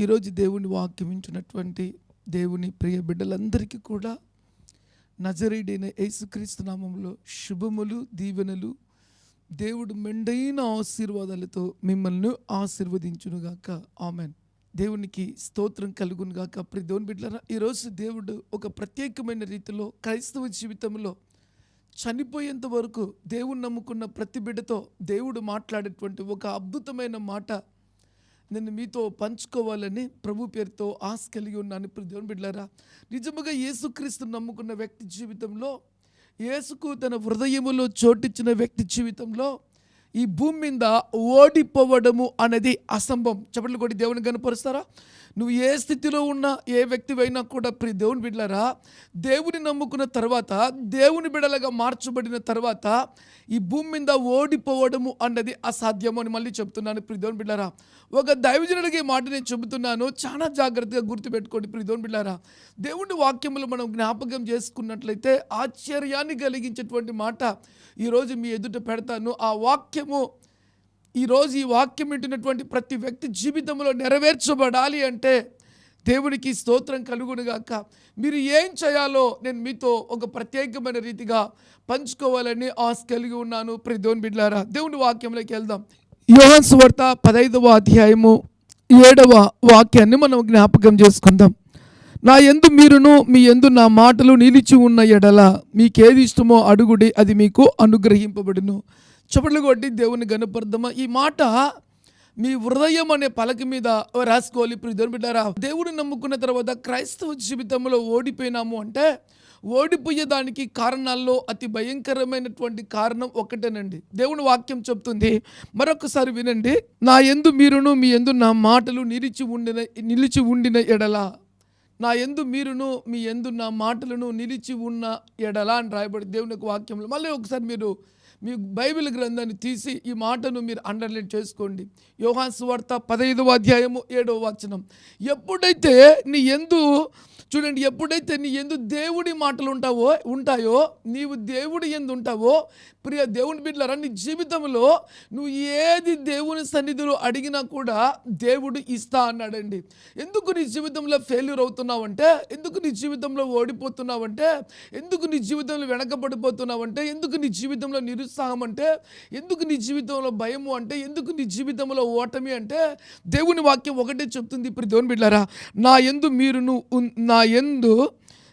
ఈరోజు దేవుని వాక్యం ఇచ్చినటువంటి దేవుని ప్రియ బిడ్డలందరికీ కూడా నజరేడైన యేసుక్రీస్తు నామంలో శుభములు దీవెనలు. దేవుడు మెండైన ఆశీర్వాదాలతో మిమ్మల్ని ఆశీర్వదించునుగాక. ఆమెన్. దేవునికి స్తోత్రం కలుగునుగాక. ప్రతి దేవుని బిడ్డల ఈరోజు దేవుడు ఒక ప్రత్యేకమైన రీతిలో క్రైస్తవ జీవితంలో చనిపోయేంత వరకు దేవుని నమ్ముకున్న ప్రతి బిడ్డతో దేవుడు మాట్లాడేటువంటి ఒక అద్భుతమైన మాట నేను మీతో పంచుకోవాలని ప్రభు పేరుతో ఆశ కలిగి ఉన్నాను. ఇప్పుడు దేవుని బిడ్డారా నిజముగా యేసుక్రీస్తు నమ్ముకున్న వ్యక్తి జీవితంలో యేసుకు తన హృదయములో చోటిచ్చిన వ్యక్తి జీవితంలో ఈ భూమి మీద ఓడిపోవడము అనేది అసంభవం. చెప్పట్లు కొట్టి దేవుని కనపరుస్తారా? నువ్వు ఏ స్థితిలో ఉన్నా ఏ వ్యక్తివైనా కూడా ప్రియ దేవుని బిడ్డలరా దేవుని నమ్ముకున్న తర్వాత దేవుని బిడలగా మార్చబడిన తర్వాత ఈ భూమి మీద ఓడిపోవడము అన్నది అసాధ్యము అని మళ్ళీ చెప్తున్నాను ప్రియ దేవుని బిడ్డరా ఒక దైవజనుడికి మాట నేను చెబుతున్నాను చాలా జాగ్రత్తగా గుర్తుపెట్టుకోండి ప్రియ దేవుని బిడ్డారా దేవుని వాక్యములు మనం జ్ఞాపకం చేసుకున్నట్లయితే ఆశ్చర్యాన్ని కలిగించేటువంటి మాట ఈరోజు మీ ఎదుట పెడతాను. ఆ వాక్యము ఈరోజు ఈ వాక్యం వింటున్నటువంటి ప్రతి వ్యక్తి జీవితంలో నెరవేర్చబడాలి అంటే దేవునికి స్తోత్రం కలుగునుగాక మీరు ఏం చేయాలో నేను మీతో ఒక ప్రత్యేకమైన రీతిగా పంచుకోవాలని ఆశ కలిగి ఉన్నాను. ప్రతి దేవుని బిడ్లారా దేవుని వాక్యంలోకి వెళ్దాం. యోహన్ సువార్త పదైదవ అధ్యాయము ఏడవ వాక్యాన్ని మనం జ్ఞాపకం చేసుకుందాం. నా ఎందు మీరును మీ ఎందు నా మాటలు నిలిచి ఉన్న ఎడల మీకేది ఇష్టమో అడుగుడి అది మీకు అనుగ్రహింపబడును. చప్పట్లు కొట్టి దేవుని గణపర్థమా ఈ మాట మీ హృదయం అనే పలక మీద రాసుకోవాలి ఇప్పుడు దేవుని బిడ్డారా. దేవుడిని నమ్ముకున్న తర్వాత క్రైస్తవ జీవితంలో ఓడిపోయినాము అంటే ఓడిపోయేదానికి కారణాల్లో అతి భయంకరమైనటువంటి కారణం ఒకటేనండి. దేవుని వాక్యం చెప్తుంది. మరొకసారి వినండి. నా ఎందు మీరును మీ ఎందు నా మాటలు నిలిచి ఉండిన నిలిచి ఉండిన ఎడల. నా ఎందు మీరును మీ ఎందు నా మాటలను నిలిచి ఉన్న ఎడల అని రాయబడి దేవుని యొక్క వాక్యంలో. మళ్ళీ ఒకసారి మీరు మీ బైబిల్ గ్రంథాన్ని తీసి ఈ మాటను మీరు అండర్లైన్ చేసుకోండి. యోహాన్ సువార్త పదహైదవ అధ్యాయము ఏడవ వచనం. ఎప్పుడైతే నీ ఎందు చూడండి ఎప్పుడైతే నీ ఎందు దేవుడి మాటలు ఉంటావో ఉంటాయో నీవు దేవుడి ఎందు ఉంటావో ప్రియ దేవుని బిడ్డలారా నీ జీవితంలో నువ్వు ఏది దేవుని సన్నిధిలో అడిగినా కూడా దేవుడు ఇస్తా అన్నాడండి. ఎందుకు నీ జీవితంలో ఫెయిల్యూర్ అవుతున్నావంటే ఎందుకు నీ జీవితంలో ఓడిపోతున్నావంటే ఎందుకు నీ జీవితంలో వెనకబడిపోతున్నావంటే ఎందుకు నీ జీవితంలో నిరుత్సాహం అంటే ఎందుకు నీ జీవితంలో భయము అంటే ఎందుకు నీ జీవితంలో ఓటమి అంటే దేవుని వాక్యం ఒకటే చెప్తుంది ఇప్పుడు దేవుని బిడ్డారా నా ఎందు మీరును ఉన్- నా ఎందు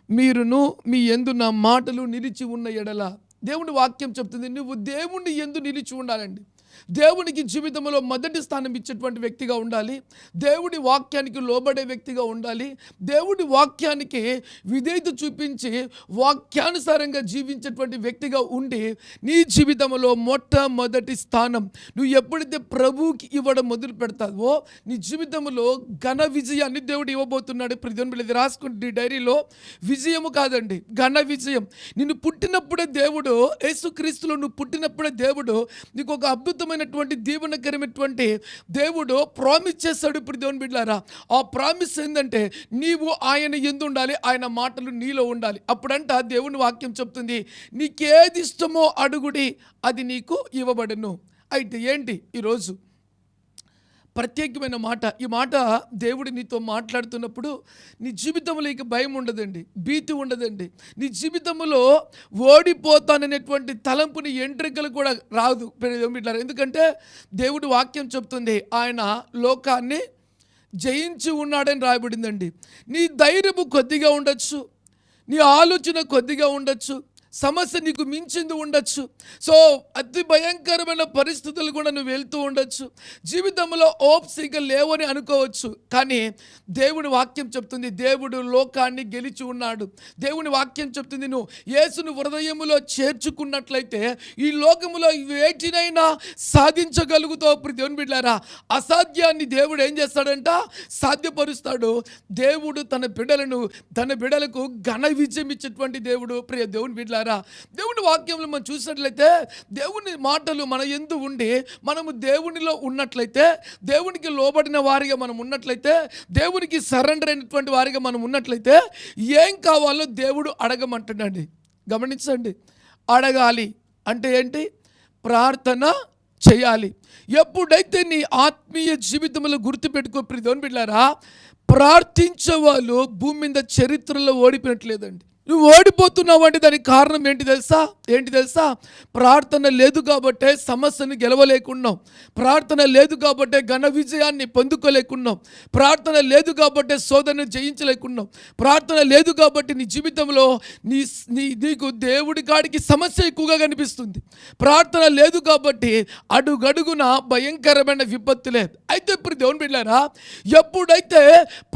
మీరును మీ ఎందు నా మాటలు నిలిచి ఉన్న ఎడల. దేవుడి వాక్యం చెప్తుంది నువ్వు దేవుణ్ణి ఎందు నిలిచి ఉండాలండి. దేవునికి జీవితంలో మొదటి స్థానం ఇచ్చేటువంటి వ్యక్తిగా ఉండాలి. దేవుడి వాక్యానికి లోబడే వ్యక్తిగా ఉండాలి. దేవుడి వాక్యానికి విధేయత చూపించి వాక్యానుసారంగా జీవించేటువంటి వ్యక్తిగా ఉండి నీ జీవితంలో మొట్టమొదటి స్థానం నువ్వు ఎప్పుడైతే ప్రభువుకి ఇవ్వడం మొదలు పెడతావో నీ జీవితంలో ఘన విజయాన్ని దేవుడు ఇవ్వబోతున్నాడు. ప్రతి ఇది రాసుకుంటే నీ డైరీలో విజయము కాదండి ఘన విజయం. నిన్ను పుట్టినప్పుడే దేవుడు యేసుక్రీస్తులో నువ్వు పుట్టినప్పుడే దేవుడు నీకు ఒక అద్భుతమైనటువంటి దీవెనకరమైనటువంటి దేవుడు ప్రామిస్ చేస్తాడు ఇప్పుడు దేవుని బిడ్డారా ఆ ప్రామిస్ ఏంటంటే నీవు ఆయన ఎందు ఉండాలి ఆయన మాటలు నీలో ఉండాలి. అప్పుడంట దేవుని వాక్యం చెప్తుంది నీకేది ఇష్టమో అడుగుడి అది నీకు ఇవ్వబడను. అయితే ఏంటి ఈరోజు? ప్రత్యేకమైన మాట. ఈ మాట దేవుడు నీతో మాట్లాడుతున్నప్పుడు నీ జీవితంలో ఇక భయం ఉండదండి భీతి ఉండదండి. నీ జీవితంలో ఓడిపోతాననేటువంటి తలంపుని ఎంట్రికలు కూడా రాదు. ఇట్లా ఎందుకంటే దేవుడి వాక్యం చెప్తుంది ఆయన లోకాన్ని జయించి ఉన్నాడని రాయబడిందండి. నీ ధైర్యము కొద్దిగా ఉండొచ్చు నీ ఆలోచన కొద్దిగా ఉండొచ్చు సమస్య నీకు మించింది ఉండొచ్చు. సో అతి భయంకరమైన పరిస్థితులు కూడా నువ్వు వెళ్తూ ఉండొచ్చు. జీవితంలో ఓప్స్ ఇంకా లేవని అనుకోవచ్చు. కానీ దేవుని వాక్యం చెప్తుంది దేవుడు లోకాన్ని గెలిచి ఉన్నాడు. దేవుని వాక్యం చెప్తుంది నువ్వు యేసును హృదయములో చేర్చుకున్నట్లయితే ఈ లోకములో వేటినైనా సాధించగలుగుతావు. ఇప్పుడు దేవుని బిడ్డారా అసాధ్యాన్ని దేవుడు ఏం చేస్తాడంట? సాధ్యపరుస్తాడు. దేవుడు తన బిడ్డలను తన బిడ్డలకు ఘన విజయం ఇచ్చేటువంటి దేవుడు. ప్రియ దేవుని ప్రియులారా దేవుని వాక్యంలో మనం చూసినట్లయితే దేవుని మాటలు మన ఎందు ఉండి మనము దేవునిలో ఉన్నట్లయితే దేవునికి లోబడిన వారిగా మనం ఉన్నట్లయితే దేవునికి సరెండర్ అయినటువంటి వారిగా మనం ఉన్నట్లయితే ఏం కావాలో దేవుడు అడగమంటున్నాడు గమనించండి. అడగాలి అంటే ఏంటి? ప్రార్థన చేయాలి. ఎప్పుడైతే నీ ఆత్మీయ జీవితంలో గుర్తుపెట్టుకో ప్రిధోని బిడ్డారా ప్రార్థించే వాళ్ళు భూమి మీద చరిత్రలో ఓడిపోయినట్లేదండి. నువ్వు ఓడిపోతున్నావు అంటే దానికి కారణం ఏంటి తెలుసా? ఏంటి తెలుసా? ప్రార్థన లేదు కాబట్టే సమస్యను గెలవలేకున్నాం ప్రార్థన లేదు కాబట్టే ఘన విజయాన్ని పొందుకోలేకున్నాం ప్రార్థన లేదు కాబట్టే శోధనను జయించలేకున్నాం ప్రార్థన లేదు కాబట్టి నీ జీవితంలో నీ నీ నీకు దేవుడి కాడికి సమస్య ఎక్కువగా కనిపిస్తుంది. ప్రార్థన లేదు కాబట్టి అడుగడుగున భయంకరమైన విపత్తు లేదు. అయితే ఇప్పుడు దేవుని బిడ్డారా ఎప్పుడైతే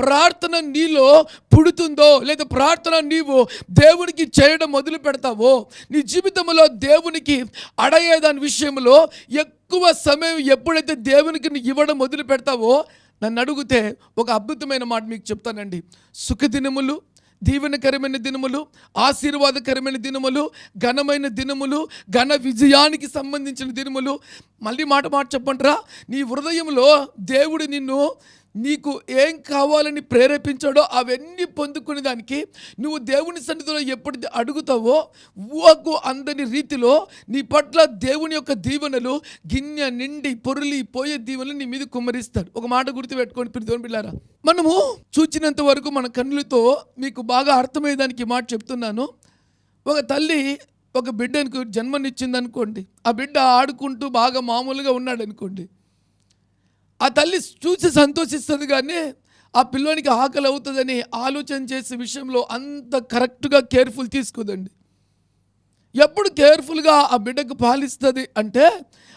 ప్రార్థన నీలో పుడుతుందో లేదా ప్రార్థన నీవు దేవునికి చేయడం మొదలు పెడతావో నీ జీవితంలో దేవునికి అడగేదాని విషయంలో ఎక్కువ సమయం ఎప్పుడైతే దేవునికి ఇవ్వడం మొదలు పెడతావో నన్ను అడిగితే ఒక అద్భుతమైన మాట మీకు చెప్తానండి. సుఖదినములు దీవెనకరమైన దినములు ఆశీర్వాదకరమైన దినములు ఘనమైన దినములు ఘన విజయానికి సంబంధించిన దినములు. మళ్ళీ మాట మాట చెప్పంటారా? నీ హృదయంలో దేవుడు నిన్ను నీకు ఏం కావాలని ప్రేరేపించాడో అవన్నీ పొందుకునే దానికి నువ్వు దేవుని సన్నిధిలో ఎప్పుడు అడుగుతావో ఊహకు అందని రీతిలో నీ పట్ల దేవుని యొక్క దీవెనలు గిన్నె నిండి పొరులి పోయే దీవెనలు నీ మీద కుమ్మరిస్తాడు. ఒక మాట గుర్తు పెట్టుకొని మీరు దేవుని మనము చూచినంత వరకు మన కన్నులతో మీకు బాగా అర్థమయ్యేదానికి మాట చెప్తున్నాను. ఒక తల్లి ఒక బిడ్డకు జన్మనిచ్చింది అనుకోండి ఆ బిడ్డ ఆడుకుంటూ బాగా మామూలుగా ఉన్నాడు అనుకోండి ఆ తల్లి చూసి సంతోషిస్తుంది కానీ ఆ పిల్లోనికి ఆకలి అవుతుందని ఆలోచన చేసే విషయంలో అంత కరెక్ట్గా కేర్ఫుల్ తీసుకోదండి. ఎప్పుడు కేర్ఫుల్గా ఆ బిడ్డకు పాలిస్తుంది అంటే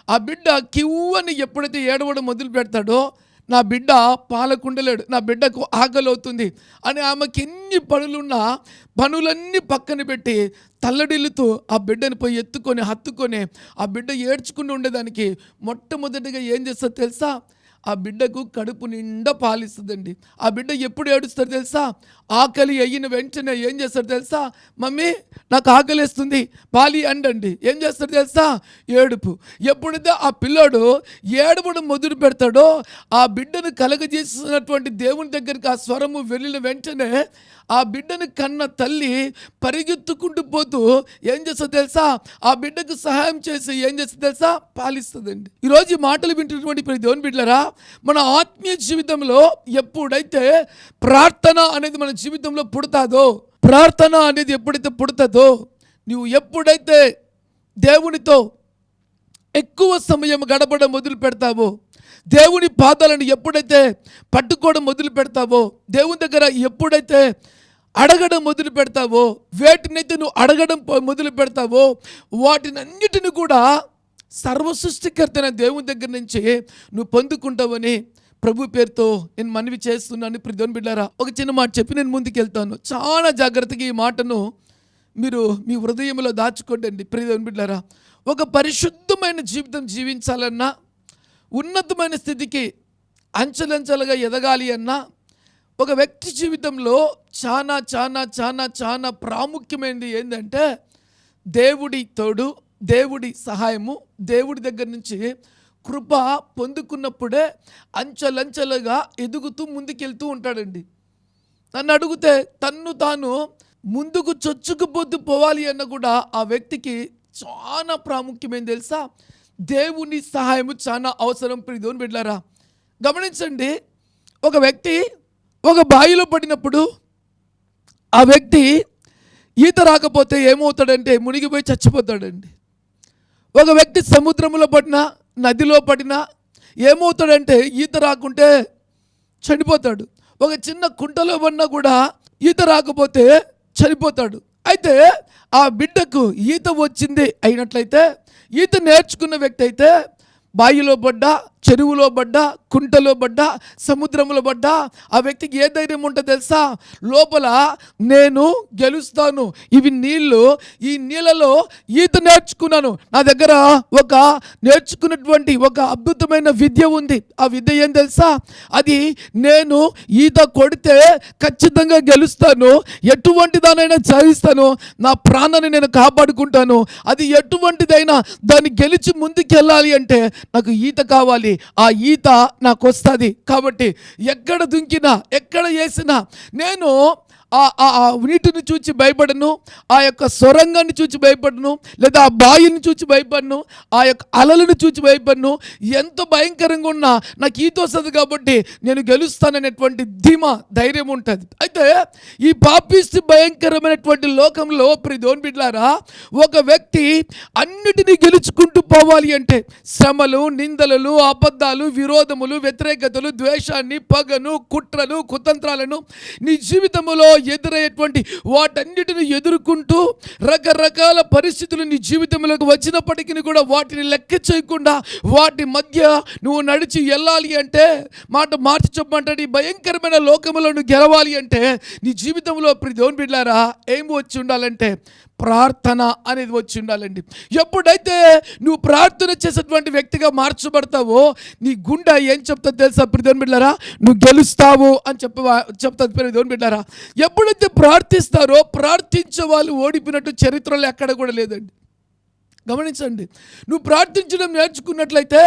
ఆ బిడ్డ కివ్వని ఎప్పుడైతే ఏడవడం మొదలు పెడతాడో నా బిడ్డ పాలకుండలేడు నా బిడ్డకు ఆకలి అవుతుంది అని ఆమెకి ఎన్ని పనులున్నా పనులన్నీ పక్కన పెట్టి తల్లడిల్లుతూ ఆ బిడ్డను పోయి ఎత్తుకొని హత్తుకొని ఆ బిడ్డ ఏడ్చుకుని ఉండేదానికి మొట్టమొదటిగా ఏం చేస్తా తెలుసా? ఆ బిడ్డకు కడుపు నిండా పాలిస్తుందండి. ఆ బిడ్డ ఎప్పుడు ఏడుస్తారు తెలుసా? ఆకలి అయిన వెంటనే ఏం చేస్తారు తెలుసా? మమ్మీ నాకు ఆకలిస్తుంది పాలి అండండి. ఏం చేస్తారు తెలుసా? ఏడుపు. ఎప్పుడైతే ఆ పిల్లోడు ఏడవడం మొదలు పెడతాడో ఆ బిడ్డను కలగజేసినటువంటి దేవుని దగ్గరికి ఆ స్వరము వెళ్ళిన వెంటనే ఆ బిడ్డను కన్న తల్లి పరిగెత్తుకుంటూ పోతూ ఏం చేస్తుంది తెలుసా? ఆ బిడ్డకు సహాయం చేసి ఏం చేస్తుంది తెలుసా? పాలిస్తుందండి. ఈరోజు ఈ మాటలు వింటున్నటువంటి ప్రతి దేవుని బిడ్డలరా మన ఆత్మీయ జీవితంలో ఎప్పుడైతే ప్రార్థన అనేది మన జీవితంలో పుడతాదో ప్రార్థన అనేది ఎప్పుడైతే పుడతాదో నువ్వు ఎప్పుడైతే దేవునితో ఎక్కువ సమయం గడపడం మొదలు పెడతావో దేవుని పాదాలను ఎప్పుడైతే పట్టుకోవడం మొదలు పెడతావో దేవుని దగ్గర ఎప్పుడైతే అడగడం మొదలు పెడతావో వేటినైతే నువ్వు అడగడం మొదలు పెడతావో వాటిని అన్నిటిని కూడా సర్వసృష్టికర్తన దేవుని దగ్గర నుంచి నువ్వు పొందుకుంటావని ప్రభు పేరుతో నేను మనవి చేస్తున్నాను. ఇప్పుడు బిడ్డారా ఒక చిన్న మాట చెప్పి నేను ముందుకు వెళ్తాను చాలా జాగ్రత్తగా ఈ మాటను మీరు మీ హృదయంలో దాచుకోండి ప్రియదేవుని బిడ్డారా ఒక పరిశుద్ధమైన జీవితం జీవించాలన్నా ఉన్నతమైన స్థితికి అంచెలంచెలుగా ఎదగాలి అన్నా ఒక వ్యక్తి జీవితంలో చాలా చాలా చాలా చాలా ప్రాముఖ్యమైనది ఏంటంటే దేవుడి తోడు దేవుడి సహాయము దేవుడి దగ్గర నుంచి కృప పొందుకున్నప్పుడే అంచెలంచెలుగా ఎదుగుతూ ముందుకెళ్తూ ఉంటాడండి. నన్ను అడిగితే తన్ను తాను ముందుకు చొచ్చుకుపోతూ పోవాలి అన్న కూడా ఆ వ్యక్తికి చాలా ప్రాముఖ్యమేం తెలుసా? దేవుని సహాయము చాలా అవసరం ప్రిదోని బిడ్డారా గమనించండి ఒక వ్యక్తి ఒక బావిలో పడినప్పుడు ఆ వ్యక్తి ఈత రాకపోతే ఏమవుతాడంటే మునిగిపోయి చచ్చిపోతాడండి. ఒక వ్యక్తి సముద్రంలో పడినా నదిలో పడినా ఏమవుతాడంటే ఈత రాకుంటే చనిపోతాడు. ఒక చిన్న కుంటలో పడినా కూడా ఈత రాకపోతే చనిపోతాడు. అయితే ఆ బిడ్డకు ఈత వచ్చింది అయినట్లయితే ఈత నేర్చుకున్న వ్యక్తి అయితే బావిలో పడ్డా చెరువులో పడ్డా కుంటలో పడ్డా సముద్రంలో పడ్డా ఆ వ్యక్తికి ఏ ధైర్యం ఉంటుందో తెలుసా? లోపల నేను గెలుస్తాను. ఇవి నీళ్ళు ఈ నీళ్ళలో ఈత నేర్చుకున్నాను. నా దగ్గర ఒక నేర్చుకున్నటువంటి ఒక అద్భుతమైన విద్య ఉంది. ఆ విద్య ఏం తెలుసా? అది నేను ఈత కొడితే ఖచ్చితంగా గెలుస్తాను. ఎటువంటి దానైనా సాధిస్తాను. నా ప్రాణాన్ని నేను కాపాడుకుంటాను. అది ఎటువంటిదైనా దాన్ని గెలిచి ముందుకెళ్ళాలి అంటే నాకు ఈత కావాలి. ఆ ఈత నాకు వస్తుంది. కాబట్టి ఎక్కడ దుంకినా ఎక్కడ వేసినా నేను ఆ ఆ- ఆ నీటిని చూచి భయపడను ఆ యొక్క సొరంగాన్ని చూచి భయపడను లేదా ఆ బాయిని చూచి భయపడను ఆ యొక్క అలలను చూచి భయపడను. ఎంత భయంకరంగా ఉన్నా నాకు ఈత వస్తుంది కాబట్టి నేను గెలుస్తాననేటువంటి ధీమా ధైర్యం ఉంటుంది. అయితే ఈ పాపిస్తు భయంకరమైనటువంటి లోకంలో ప్రిదోన్ బిడ్లారా ఒక వ్యక్తి అన్నిటినీ గెలుచుకుంటూ పోవాలి అంటే శ్రమలు నిందలు అబద్ధాలు విరోధములు వ్యతిరేకతలు ద్వేషాన్ని పగను కుట్రలు కుతంత్రాలను నీ జీవితంలో ఎదురయ్యేటువంటి వాటన్నిటిని ఎదుర్కొంటూ రకరకాల పరిస్థితులు నీ జీవితంలోకి వచ్చినప్పటికీ కూడా వాటిని లెక్క చేయకుండా వాటి మధ్య నువ్వు నడిచి వెళ్ళాలి అంటే మాట మార్చి చెప్పమంటే నీ భయంకరమైన లోకములో నువ్వు గెలవాలి అంటే నీ జీవితంలో ప్రతి దేవుని బిడ్డారా ఏం వచ్చి ఉండాలంటే ప్రార్థన అనేది వచ్చి ఉండాలండి. ఎప్పుడైతే నువ్వు ప్రార్థన చేసేటువంటి వ్యక్తిగా మార్చబడతావో నీ గుండె ఏం చెప్తుంది తెలుసా ప్రిధోన్ బిడ్డారా నువ్వు గెలుస్తావు అని చెప్ప చెప్తుంది ప్రిధోన్ బిడ్డారా ఎప్పుడైతే ప్రార్థిస్తారో ప్రార్థించే వాళ్ళు ఓడిపోయినట్టు చరిత్రలో ఎక్కడ కూడా లేదండి. గమనించండి. నువ్వు ప్రార్థించడం నేర్చుకున్నట్లయితే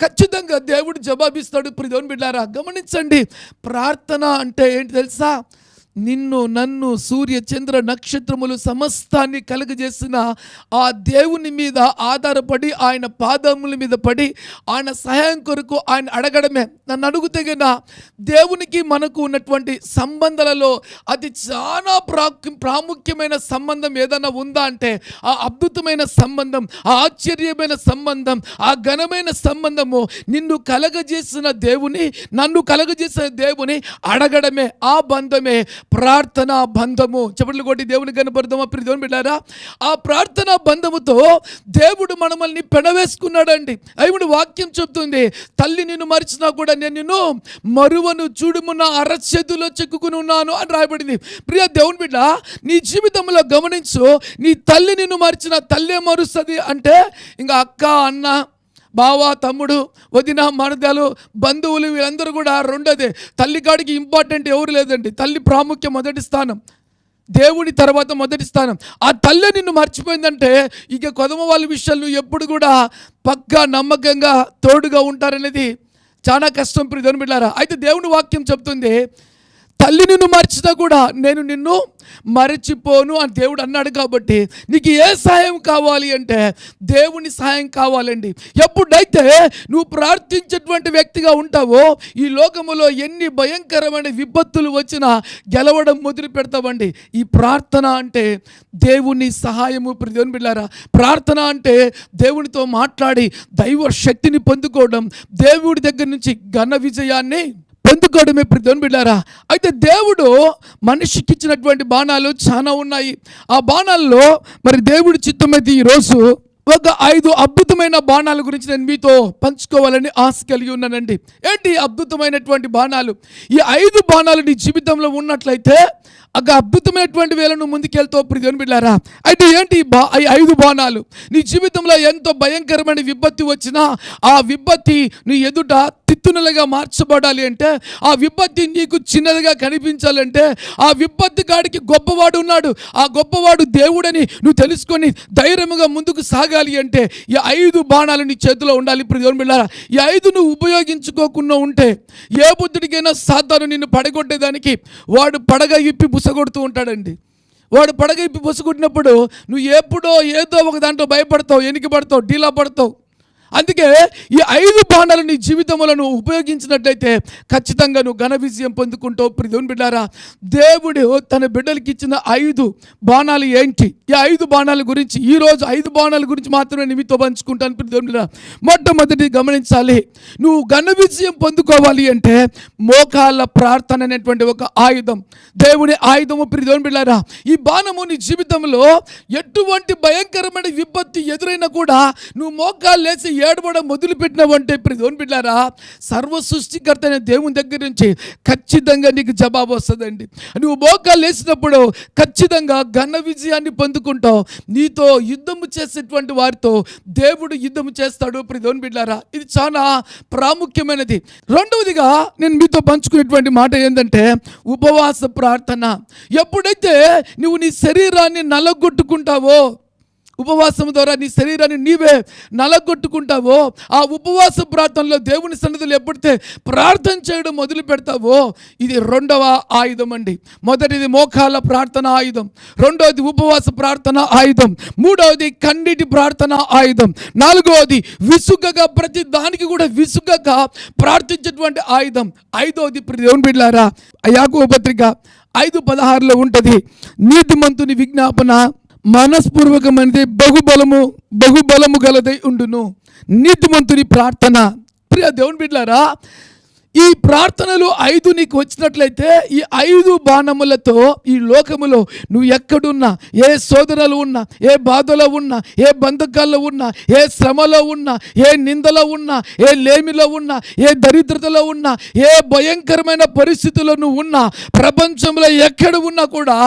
ఖచ్చితంగా దేవుడు జవాబిస్తాడు ప్రిధోన్ బిడ్డారా గమనించండి. ప్రార్థన అంటే ఏంటి తెలుసా? నిన్ను నన్ను సూర్య చంద్ర నక్షత్రములు సమస్తాన్ని కలుగజేసిన ఆ దేవుని మీద ఆధారపడి ఆయన పాదముల మీద పడి ఆయన సహాయం కొరకు ఆయన అడగడమే. నన్ను అడుగుతే గన దేవునికి మనకు ఉన్నటువంటి సంబంధాలలో అది చాలా ప్రా ప్రాముఖ్యమైన సంబంధం ఏదైనా ఉందా అంటే ఆ అద్భుతమైన సంబంధం ఆ ఆశ్చర్యమైన సంబంధం ఆ ఘనమైన సంబంధము నిన్ను కలగజేసిన దేవుని నన్ను కలగజేసిన దేవుని అడగడమే ఆ బంధమే ప్రార్థనా బంధము. చెప్పట్లు కొట్టి దేవుని కనపడదామా ప్రియ దేవుని బిడ్డారా? ఆ ప్రార్థనా బంధముతో దేవుడు మనమల్ని పెనవేసుకున్నాడండి. అయిముడు వాక్యం చెప్తుంది తల్లి నిన్ను మరిచినా కూడా నేను నిన్ను మరువను చూడుము నా అరచేతులో చెక్కుకుని ఉన్నాను అని రాయబడింది. ప్రియ దేవుని బిడ్డ నీ జీవితంలో గమనించు నీ తల్లి నిన్ను మరిచిన తల్లే మరుస్తుంది అంటే ఇంకా అక్క అన్న బావ తమ్ముడు వదిన మరదలు బంధువులు వీళ్ళందరూ కూడా రెండోదే. తల్లి కాడికి ఇంపార్టెంట్ ఎవరు లేదండి. తల్లి ప్రాముఖ్యం మొదటి స్థానం. దేవుడి తర్వాత మొదటి స్థానం. ఆ తల్లి నిన్ను మర్చిపోయిందంటే ఇక కొదమ వాళ్ళ విషయాలు ఎప్పుడు కూడా పక్కా నమ్మకంగా తోడుగా ఉంటారనేది చాలా కష్టం ప్రిధను బిడ్డారా? అయితే దేవుని వాక్యం చెప్తుంది తల్లి నిన్ను మర్చినా కూడా నేను నిన్ను మరచిపోను అని దేవుడు అన్నాడు కాబట్టి నీకు ఏ సహాయం కావాలి అంటే దేవుని సహాయం కావాలండి. ఎప్పుడైతే నువ్వు ప్రార్థించేటువంటి వ్యక్తిగా ఉంటావో ఈ లోకములో ఎన్ని భయంకరమైన విపత్తులు వచ్చినా గెలవడం మొదలు పెడతావండి. ఈ ప్రార్థన అంటే దేవుని సహాయము దేవుని బిళ్ళారా ప్రార్థన అంటే దేవునితో మాట్లాడి దైవ శక్తిని పొందుకోవడం దేవుడి దగ్గర నుంచి ఘన విజయాన్ని పొందుకోవడమే ప్రతిని బిడ్డారా? అయితే దేవుడు మనిషికి ఇచ్చినటువంటి బాణాలు చాలా ఉన్నాయి. ఆ బాణాల్లో మరి దేవుడి చిత్తమైతే ఈరోజు? ఒక ఐదు అద్భుతమైన బాణాల గురించి నేను మీతో పంచుకోవాలని ఆశ కలిగి ఉన్నానండి. ఏంటి అద్భుతమైనటువంటి బాణాలు? ఈ ఐదు బాణాలు నీ జీవితంలో ఉన్నట్లయితే ఒక అద్భుతమైనటువంటి వేలను ముందుకెళ్తావు ప్రియుని బిడ్డారా? అయితే ఏంటి బా ఈ ఐదు బాణాలు? నీ జీవితంలో ఎంతో భయంకరమైన విపత్తి వచ్చినా ఆ విపత్తి నీ ఎదుట తిత్తునలుగా మార్చబడాలి అంటే ఆ విపత్తి నీకు చిన్నదిగా కనిపించాలంటే ఆ విపత్తి కాడికి గొప్పవాడు ఉన్నాడు. ఆ గొప్పవాడు దేవుడని నువ్వు తెలుసుకొని ధైర్యముగా ముందుకు సాగాలి అంటే ఈ ఐదు బాణాలు నీ చేతిలో ఉండాలి ఇప్పుడు దేవుని బిడ్డారా. ఈ ఐదు నువ్వు ఉపయోగించుకోకుండా ఉంటే ఏ బుద్ధుడికైనా సాధారణ నిన్ను పడగొట్టేదానికి వాడు పడగ ఇప్పి బుసగొడుతూ ఉంటాడండి. వాడు పడగ ఇప్పి బుసగొట్టినప్పుడు నువ్వు ఎప్పుడో ఏదో ఒక దాంట్లో భయపడతావు ఎనికి పడతావు డీలా పడతావు. అందుకే ఈ ఐదు బాణాలు నీ జీవితంలో నువ్వు ఉపయోగించినట్లయితే ఖచ్చితంగా నువ్వు ఘన విజయం పొందుకుంటావు. ప్రియుని బిడ్డారా దేవుడు తన బిడ్డలకి ఇచ్చిన ఐదు బాణాలు ఏంటి? ఈ ఐదు బాణాల గురించి ఈ రోజు ఐదు బాణాల గురించి మాత్రమే నీతో పంచుకుంటాను. ప్రియుని బిడ్డారా మొట్టమొదటి గమనించాలి. నువ్వు ఘన విజయం పొందుకోవాలి అంటే మోకాళ్ళ ప్రార్థన అనేటువంటి ఒక ఆయుధం. దేవుని ఆయుధము ప్రియుని బిడ్డారా ఈ బాణము నీ జీవితంలో ఎటువంటి భయంకరమైన విపత్తు ఎదురైనా కూడా నువ్వు మోకాలు లేచి ఏడవడం మొదలుపెట్టినావంటే ప్రియోన్ బిడ్డారా సర్వ సృష్టికర్త అనే దేవుని దగ్గర నుంచి ఖచ్చితంగా నీకు జవాబు వస్తుందండి. నువ్వు మోకాలు వేసినప్పుడు ఖచ్చితంగా ఘన విజయాన్ని పొందుకుంటావు. నీతో యుద్ధము చేసేటువంటి వారితో దేవుడు యుద్ధము చేస్తాడు ప్రియోన్ బిడ్డారా. ఇది చాలా ప్రాముఖ్యమైనది. రెండవదిగా నేను మీతో పంచుకునేటువంటి మాట ఏంటంటే ఉపవాస ప్రార్థన. ఎప్పుడైతే నువ్వు నీ శరీరాన్ని నలగొట్టుకుంటావో ఉపవాసం ద్వారా నీ శరీరాన్ని నీవే నలగొట్టుకుంటావో ఆ ఉపవాస ప్రార్థనలో దేవుని సన్నిధిలో ఎప్పుడైతే ప్రార్థన చేయడం మొదలు పెడతావో ఇది రెండవ ఆయుధం అండి. మొదటిది మోకాల ప్రార్థన ఆయుధం రెండవది ఉపవాస ప్రార్థన ఆయుధం మూడవది కన్నీటి ప్రార్థన ఆయుధం నాలుగవది విసుగగా ప్రతి దానికి కూడా విసుగగా ప్రార్థించేటువంటి ఆయుధం. ఐదవది దేవుని బిడ్డారా యాకో పత్రిక ఐదు పదహారులో ఉంటుంది నీతిమంతుని విజ్ఞాపన మనస్పూర్వకమైనది బహుబలము బహుబలము గలదై ఉండును. నీతిమంతుని ప్రార్థన. ప్రియ దేవుని బిడ్డారా ఈ ప్రార్థనలు ఐదు నీకు వచ్చినట్లయితే ఈ ఐదు బాణములతో ఈ లోకములో నువ్వు ఎక్కడున్నా ఏ సోదరలు ఉన్నా ఏ బాధలో ఉన్నా ఏ బంధకాల్లో ఉన్నా ఏ శ్రమలో ఉన్నా ఏ నిందలో ఉన్నా ఏ లేమిలో ఉన్నా ఏ దరిద్రతలో ఉన్నా ఏ భయంకరమైన పరిస్థితుల్లో నువ్వు ఉన్నా ప్రపంచంలో ఎక్కడ ఉన్నా కూడా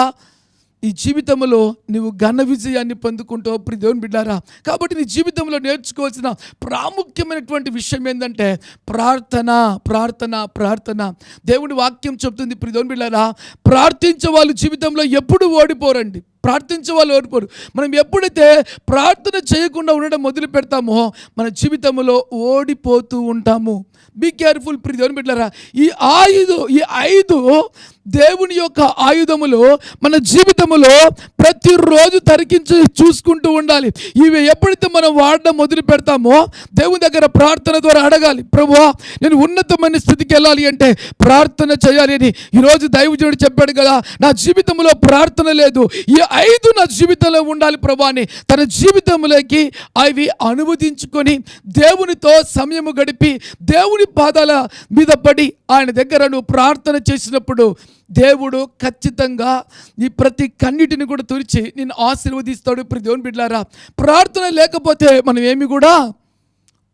ఈ జీవితంలో నువ్వు ఘన విజయాన్ని పొందుకుంటావు ప్రియ దేవుని బిడ్డారా. కాబట్టి నీ జీవితంలో నేర్చుకోవాల్సిన ప్రాముఖ్యమైనటువంటి విషయం ఏంటంటే ప్రార్థన ప్రార్థన ప్రార్థన. దేవుని వాక్యం చెప్తుంది ప్రియ దేవుని బిడ్డారా ప్రార్థించే వాళ్ళు జీవితంలో ఎప్పుడు ఓడిపోరండి. ప్రార్థించే వాళ్ళు ఓడిపోరు మనం ఎప్పుడైతే ప్రార్థన చేయకుండా ఉండడం మొదలు పెడతామో మన జీవితంలో ఓడిపోతూ ఉంటాము. బీ కేర్ఫుల్ ప్రీతి దేవుని బిడ్డారా ఈ ఆయుధం ఈ ఐదు దేవుని యొక్క ఆయుధములు మన జీవితంలో ప్రతిరోజు తరికించి చూసుకుంటూ ఉండాలి. ఇవి ఎప్పుడైతే మనం వాడడం మొదలు పెడతామో దేవుని దగ్గర ప్రార్థన ద్వారా అడగాలి. ప్రభువా నేను ఉన్నతమైన స్థితికి వెళ్ళాలి అంటే ప్రార్థన చేయాలి అని ఈరోజు దైవజనుడు చెప్పాడు కదా. నా జీవితంలో ప్రార్థన లేదు. ఈ ఐదు నా జీవితంలో ఉండాలి ప్రభాని. తన జీవితంలోకి అవి అనువదించుకొని దేవునితో సమయము గడిపి దేవుని పాదాల మీద పడి ఆయన దగ్గర నువ్వు ప్రార్థన చేసినప్పుడు దేవుడు ఖచ్చితంగా నీ ప్రతి కన్నిటిని కూడా తుడిచి నేను ఆశీర్వదిస్తాడు. ఇప్పుడు దేవుని బిడ్డారా ప్రార్థన లేకపోతే మనం ఏమి కూడా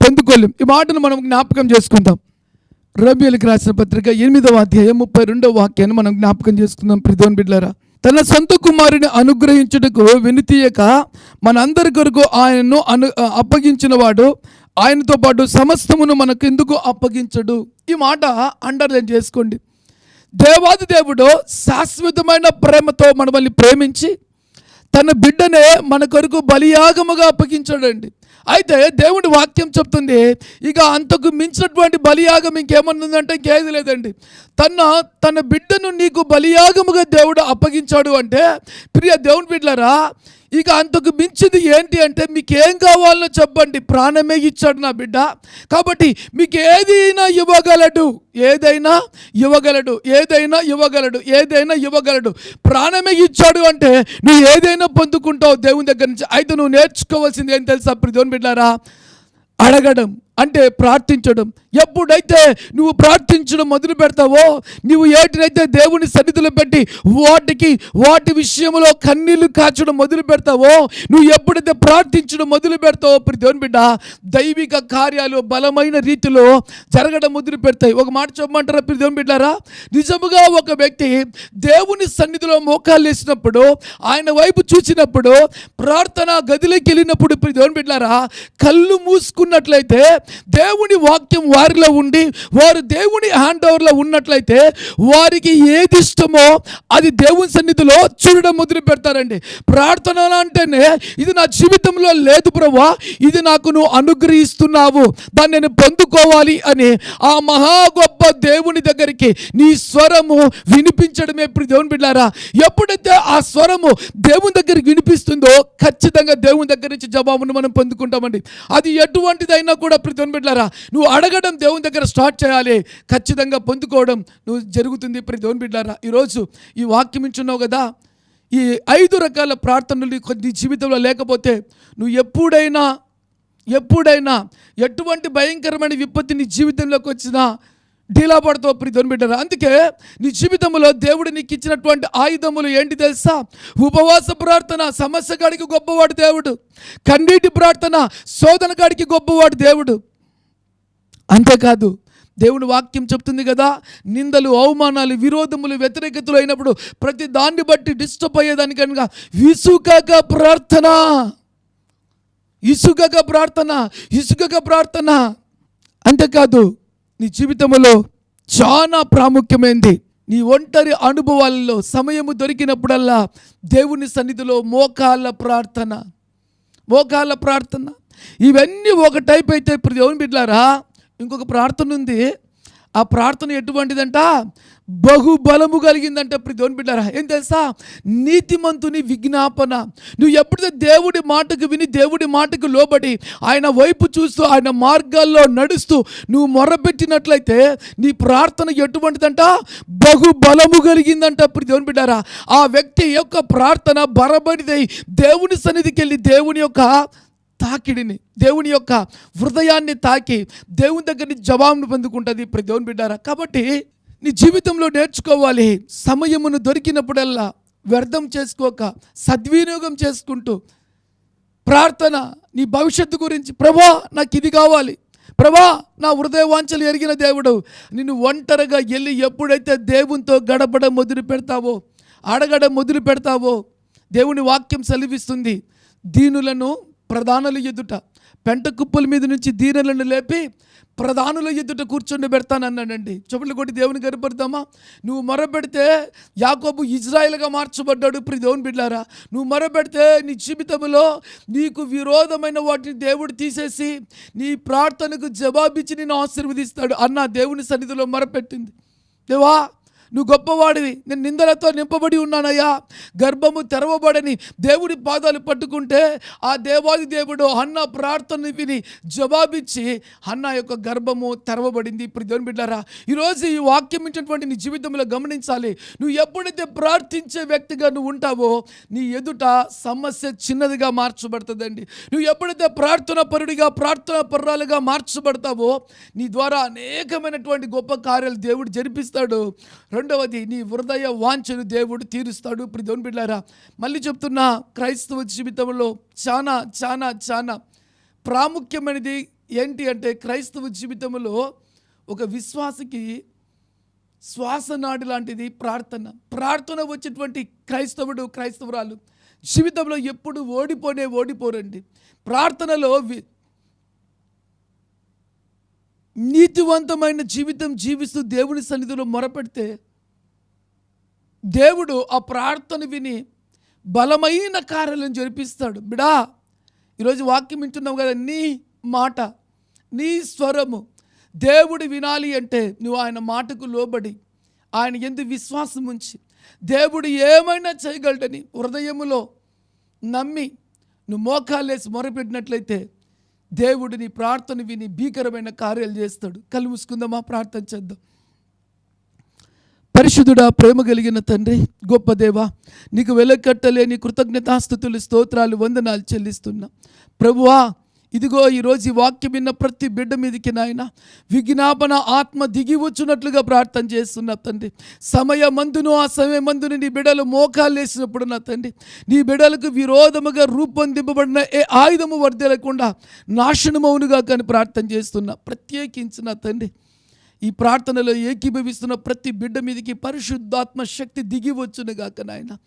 పొందుకోలేం. ఈ మాటను మనం జ్ఞాపకం చేసుకుందాం. రబియలకు రాసిన పత్రిక ఎనిమిదవ అధ్యాయం ముప్పై రెండవ వాక్యాన్ని మనం జ్ఞాపకం చేసుకుందాం. ప్రిధోన్ బిడ్లారా తన సొంత కుమారుని అనుగ్రహించుటకు వినితీయక మనందరి కొరకు ఆయనను అను అప్పగించిన వాడు ఆయనతో పాటు సమస్తమును మనకు ఎందుకు అప్పగించడు? ఈ మాట అండర్లైన్ చేసుకోండి. దేవాది దేవుడు శాశ్వతమైన ప్రేమతో మనల్ని ప్రేమించి తన బిడ్డనే మన కొరకు బలియాగముగా అప్పగించాడండి. అయితే దేవుడి వాక్యం చెప్తుంది ఇక అంతకు మించినటువంటి బలియాగం ఇంకేమన్నుందంటే ఇంకేది లేదండి. తన తన బిడ్డను నీకు బలియాగముగా దేవుడు అప్పగించాడు అంటే ప్రియ దేవుని బిడ్డలరా ఇక అంతకు మించింది ఏంటి అంటే మీకేం కావాలో చెప్పండి. ప్రాణమే ఇచ్చాడు నా బిడ్డ. కాబట్టి మీకు ఏదైనా ఇవ్వగలడు. ఏదైనా ఇవ్వగలడు. ఏదైనా ఇవ్వగలడు. ఏదైనా ఇవ్వగలడు. ప్రాణమే ఇచ్చాడు అంటే నువ్వు ఏదైనా పొందుకుంటావు దేవుని దగ్గర నుంచి. అయితే నువ్వు నేర్చుకోవాల్సింది ఏం తెలుసా ప్రతి దేవుని బిడ్డారా అడగడం అంటే ప్రార్థించడం. ఎప్పుడైతే నువ్వు ప్రార్థించడం మొదలు పెడతావో నువ్వు ఏటినైతే దేవుని సన్నిధిలో పెట్టి వాటికి వాటి విషయంలో కన్నీళ్ళు కాచడం మొదలు పెడతావో నువ్వు ఎప్పుడైతే ప్రార్థించడం మొదలు పెడతావో ప్రతి దేవుని బిడ్డ దైవిక కార్యాలు బలమైన రీతిలో జరగడం మొదలు పెడతాయి. ఒక మాట చెప్పమంటారా ప్రతి దేవుని బిడ్డారా నిజముగా ఒక వ్యక్తి దేవుని సన్నిధిలో మోకాలు వేసినప్పుడు ఆయన వైపు చూసినప్పుడు ప్రార్థన గదిలోకి వెళ్ళినప్పుడు ప్రతి దేవుని బిడ్డారా కళ్ళు మూసుకున్నట్లయితే దేవుని వాక్యం దారిలో ఉండి వారు దేవుని హ్యాండ్ ఓవర్లో ఉన్నట్లయితే వారికి ఏది ఇష్టమో అది దేవుని సన్నిధిలో చూడడం మొదలు పెడతారండి. ప్రార్థన అంటేనే ఇది నా జీవితంలో లేదు ప్రభా ఇది నాకు నువ్వు అనుగ్రహిస్తున్నావు దాన్ని నేను పొందుకోవాలి అని ఆ మహా గొప్ప దేవుని దగ్గరికి నీ స్వరము వినిపించడమే ఇప్పుడు దేవుని బిడ్డారా. ఎప్పుడైతే ఆ స్వరము దేవుని దగ్గరికి వినిపిస్తుందో ఖచ్చితంగా దేవుని దగ్గర నుంచి జవాబును మనం పొందుకుంటామండి. అది ఎటువంటిదైనా కూడా ప్రతి దేవుని బిడ్డారా నువ్వు అడగడం దేవుని దగ్గర స్టార్ట్ చేయాలి. ఖచ్చితంగా పొందుకోవడం నువ్వు జరుగుతుంది. ప్రతి దేవుని బిడ్డారా ఈరోజు ఈ వాక్యం ఇచ్చున్నావు కదా? ఈ ఐదు రకాల ప్రార్థనలు నీ కొద్ది జీవితంలో లేకపోతే నువ్వు ఎప్పుడైనా ఎప్పుడైనా ఎటువంటి భయంకరమైన విపత్తి నీ జీవితంలోకి వచ్చినా ఢీలా పడతావు ప్రియని బిడ్డరా. అందుకే నీ జీవితంలో దేవుడు నీకు ఇచ్చినటువంటి ఆయుధములు ఏంటి తెలుసా? ఉపవాస ప్రార్థన సమస్య కాడికి గొప్పవాడు దేవుడు. కన్నీటి ప్రార్థన శోధన కాడికి గొప్పవాడు దేవుడు. అంతేకాదు దేవుని వాక్యం చెప్తుంది కదా నిందలు అవమానాలు విరోధములు వ్యతిరేకతలు అయినప్పుడు ప్రతి దాన్ని బట్టి డిస్టర్బ్ అయ్యేదానికనగా విసుకక ప్రార్థన. ఇసుకక ప్రార్థన ఇసుకక ప్రార్థన. అంతేకాదు నీ జీవితంలో చాలా ప్రాముఖ్యమైంది. నీ ఒంటరి అనుభవాలలో సమయము దొరికినప్పుడల్లా దేవుని సన్నిధిలో మోకాళ్ళ ప్రార్థన. మోకాళ్ళ ప్రార్థన. ఇవన్నీ ఒక టైప్ అయితే ఇప్పుడు దేవుని బిడ్డారా ఇంకొక ప్రార్థన ఉంది. ఆ ప్రార్థన ఎటువంటిదంట? బహుబలము కలిగిందంట ఇప్పుడు దేవుని బిడ్డారా. ఏం తెలుసా? నీతిమంతుని విజ్ఞాపన. నువ్వు ఎప్పుడైతే దేవుడి మాటకు విని దేవుడి మాటకు లోబడి ఆయన వైపు చూస్తూ ఆయన మార్గాల్లో నడుస్తూ నువ్వు మొరపెట్టినట్లయితే నీ ప్రార్థన ఎటువంటిదంట? బహుబలము కలిగిందంట ఇప్పుడు దేవుని బిడ్డారా. ఆ వ్యక్తి యొక్క ప్రార్థన బరబడిదై దేవుని సన్నిధికి వెళ్ళి దేవుని యొక్క తాకిడిని దేవుని యొక్క హృదయాన్ని తాకి దేవుని దగ్గర జవాబును పొందుకుంటుంది ఇప్పుడు దేవుని బిడ్డారా. కాబట్టి నీ జీవితంలో నేర్చుకోవాలి. సమయమును దొరికినప్పుడల్లా వ్యర్థం చేసుకోక సద్వినియోగం చేసుకుంటూ ప్రార్థన నీ భవిష్యత్తు గురించి ప్రభా నాకు ఇది కావాలి. ప్రభా నా హృదయ వాంఛలు ఎరిగిన దేవుడు నిన్ను ఒంటరిగా వెళ్ళి ఎప్పుడైతే దేవునితో గడపడం మొదలు పెడతావో అడగడం మొదలు పెడతావో దేవుని వాక్యం సెలవిస్తుంది. దీనులను ప్రధానుల ఎదుట పెంట కుప్పల మీద నుంచి దీనలను లేపి ప్రధానుల ఎదుట కూర్చొని పెడతానన్నాడండి చెప్పులు కొట్టి దేవుని గరిపడతామా నువ్వు మొరపెడితే యాకోబు ఇజ్రాయెల్గా మార్చబడ్డాడు. ఇప్పుడు దేవుని బిడ్డారా నువ్వు మొరపెడితే నీ జీవితంలో నీకు విరోధమైన వాటిని దేవుడు తీసేసి నీ ప్రార్థనకు జవాబిచ్చి నేను ఆశీర్వదిస్తాడు అన్న దేవుని సన్నిధిలో మొరపెట్టింది. దేవా నువ్వు గొప్పవాడివి. నేను నిందలతో నింపబడి ఉన్నానయ్యా. గర్భము తెరవబడని దేవుడి పాదాలు పట్టుకుంటే ఆ దేవాది దేవుడు అన్న ప్రార్థన విని జవాబిచ్చి అన్న యొక్క గర్భము తెరవబడింది. ఇప్పుడు దేవుని బిడ్డారా ఈరోజు ఈ వాక్యం ఇచ్చినటువంటి నీ జీవితంలో గమనించాలి. నువ్వు ఎప్పుడైతే ప్రార్థించే వ్యక్తిగా నువ్వు ఉంటావో నీ ఎదుట సమస్య చిన్నదిగా మార్చబడుతుందండి. నువ్వు ఎప్పుడైతే ప్రార్థన పరుడిగా ప్రార్థన పర్రాలుగా మార్చబడతావో నీ ద్వారా అనేకమైనటువంటి గొప్ప కార్యాలు దేవుడు జరిపిస్తాడు. రెండు రెండవది నీ హృదయ వాంఛను దేవుడు తీరుస్తాడు. ఇప్పుడు దేవుని బిడ్డారా మళ్ళీ చెప్తున్నా క్రైస్తవ జీవితంలో చాలా చాలా చాలా ప్రాముఖ్యమైనది ఏంటి అంటే క్రైస్తవ జీవితంలో ఒక విశ్వాసకి శ్వాసనాడి లాంటిది ప్రార్థన. ప్రార్థన వచ్చేటువంటి క్రైస్తవుడు క్రైస్తవురాలు జీవితంలో ఎప్పుడు ఓడిపోనే ఓడిపోరండి. ప్రార్థనలో వి- నీతివంతమైన జీవితం జీవిస్తూ దేవుని సన్నిధిలో మొరపెడితే దేవుడు ఆ ప్రార్థన విని బలమైన కార్యాలను జరిపిస్తాడు. బిడా ఈరోజు వాక్యం వింటున్నావు కదా నీ మాట నీ స్వరము దేవుడు వినాలి అంటే నువ్వు ఆయన మాటకు లోబడి ఆయన ఎందు విశ్వాసం ఉంచి దేవుడు ఏమైనా చేయగలడని హృదయములో నమ్మి నువ్వు మోకాలేసి మొరపెట్టినట్లయితే దేవుడు నీ ప్రార్థన విని భీకరమైన కార్యాలు చేస్తాడు. కళ్ళు ప్రార్థన చేద్దాం. పరిశుద్ధుడా ప్రేమ కలిగిన తండ్రి గొప్ప దేవ నీకు వెలకట్టలేని కృతజ్ఞతాస్థుతులు స్తోత్రాలు వందనాలు చెల్లిస్తున్నా. ప్రభువా ఇదిగో ఈరోజు ఈ వాక్యం విన్న ప్రతి బిడ్డ మీదకి నాయన విజ్ఞాపన ఆత్మ దిగి వచ్చినట్లుగా ప్రార్థన చేస్తున్నా తండ్రి. సమయమందును ఆ సమయమందును నీ బిడలు మోకాలు వేసినప్పుడు నా తండ్రి. నీ బిడలకు విరోధముగా రూపొందింపబడిన ఏ ఆయుధము వర్దెలకుండా నాశనమవునుగా కానీ ప్రార్థన చేస్తున్నా. ప్రత్యేకించిన తండ్రి ఈ ప్రార్థనలో ఏకీభవిస్తున్న ప్రతి బిడ్డ మీదకి పరిశుద్ధాత్మ శక్తి దిగి వచ్చునుగాక నాయన.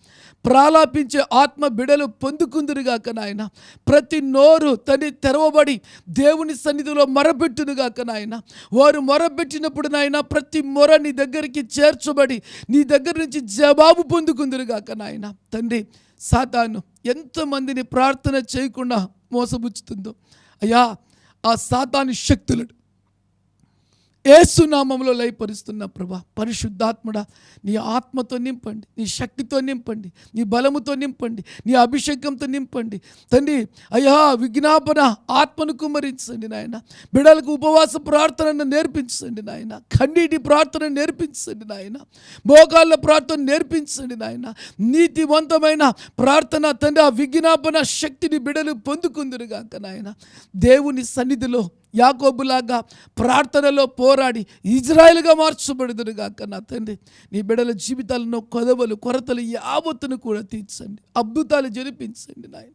ప్రాలాపించే ఆత్మ బిడలు పొందుకుందురుగాక నాయన. ప్రతి నోరు తని తెరవబడి దేవుని సన్నిధిలో మొరపెట్టునుగాక నాయన. వారు మొరపెట్టినప్పుడు నాయన ప్రతి మొర నీ దగ్గరికి చేర్చబడి నీ దగ్గర నుంచి జవాబు పొందుకుందురుగాక నాయన. తండ్రి సాతాను ఎంతమందిని ప్రార్థన చేయకుండా మోసపుచ్చుతుందో. అయ్యా ఆ సాతాను శక్తులను ఏసునామంలో లయపరుస్తున్న ప్రభా పరిశుద్ధాత్ముడా నీ ఆత్మతో నింపండి నీ శక్తితో నింపండి నీ బలముతో నింపండి నీ అభిషేకంతో నింపండి. తండ్రి అయ్యా విజ్ఞాపన ఆత్మను కుమ్మరించండి నాయన. బిడలకు ఉపవాస ప్రార్థనను నేర్పించండి నాయన. కన్నీటి ప్రార్థన నేర్పించండి నాయన. మోకాళ్ళ ప్రార్థన నేర్పించండి నాయన. నీతివంతమైన ప్రార్థన తండ్రి ఆ విజ్ఞాపన శక్తిని బిడలు పొందుకుందురుగాక నాయన. దేవుని సన్నిధిలో యాకోబులాగా ప్రార్థనలో పోరాడి ఇజ్రాయెల్గా మార్చబడదును గాక నా తండ్రి. నీ బిడల జీవితాలను కొదవలు కొరతలు యావత్తును కూడా తీర్చండి. అద్భుతాలు జరిపించండి నాయన.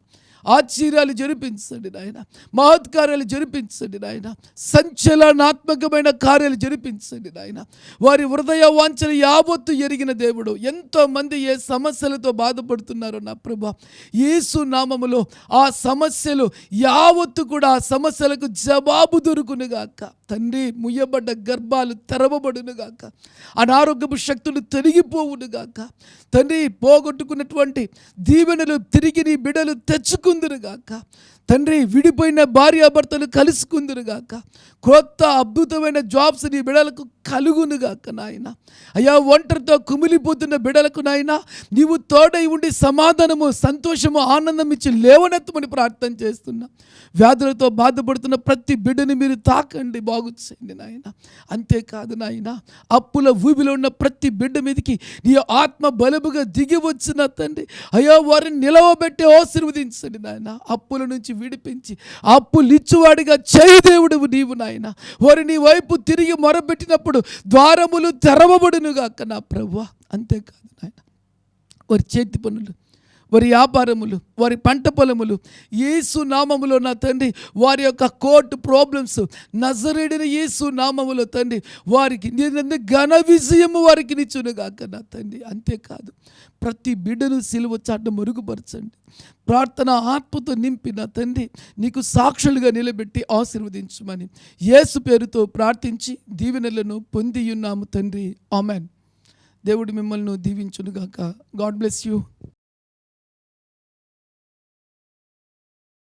ఆశ్చర్యాలు జరిపించండి నాయన. మహత్కార్యాలు జరిపించండి నాయన. సంచలనాత్మకమైన కార్యాలు జరిపించండి నాయన. వారి హృదయ వాంఛలు యావత్తు ఎరిగిన దేవుడు. ఎంతోమంది ఏ సమస్యలతో బాధపడుతున్నారో నా ప్రభా. యేసు నామములో ఆ సమస్యలు యావత్తు కూడా ఆ సమస్యలకు జవాబు దొరుకునుగాక తండ్రి ముయ్యబడ్డ గర్భాలు తెరవబడునుగాక అనారోగ్యపు శక్తులు తొలగిపోవునుగాక తండ్రి పోగొట్టుకున్నటువంటి దీవెనలు తిరిగి నీ బిడలు కలుసుకుందురుగాక. తండ్రి విడిపోయిన భార్యాభర్తలు కలుసుకుందురుగాక. క్రొత్త అద్భుతమైన జాబ్స్ నీ బిడలకు కలుగునుగాక నాయన. అయ్యా ఒంటరితో కుమిలిపోతున్న బిడలకు నాయన నీవు తోడై ఉండి సమాధానము సంతోషము ఆనందం ఇచ్చి లేవనెత్తమని ప్రార్థన చేస్తున్నా. వ్యాధులతో బాధపడుతున్న ప్రతి బిడ్డని మీరు తాకండి బాగు చేయండి నాయన. అంతేకాదు నాయన అప్పుల ఊబిలో ఉన్న ప్రతి బిడ్డ మీదకి నీ ఆత్మ బలముగా దిగి వచ్చిన తండ్రి అయ్యా వారిని నిలవబెట్టి ఆశీర్వదించండి నాయన. అప్పుల నుంచి విడిపించి అప్పులు ఇచ్చువాడిగా చేయి దేవుడు నీవు నాయన. వారి నీ వైపు తిరిగి మొరబెట్టినప్పుడు ద్వారములు తెరవబడునుగాక నా ప్రభు అంతేకాదు నాయన. వారి చేతి పనులు వారి వ్యాపారములు వారి పంట పొలములు ఏసు నామములో నా తండ్రి వారి యొక్క కోర్టు ప్రాబ్లమ్స్ నజరేడిన యేసు నామములో తండ్రి వారికి నేను ఘన విజయము వారికి నిచ్చునుగాక నా తండ్రి. అంతేకాదు ప్రతి బిడ్డను సిలువ చాట మరుగుపరచండి. ప్రార్థన ఆత్మతో నింపిన తండ్రి నీకు సాక్షులుగా నిలబెట్టి ఆశీర్వదించమని యేసు పేరుతో ప్రార్థించి దీవెనలను పొందియున్నాము తండ్రి. ఆమెన్. దేవుడు మిమ్మల్ని దీవించునుగాక. God bless you.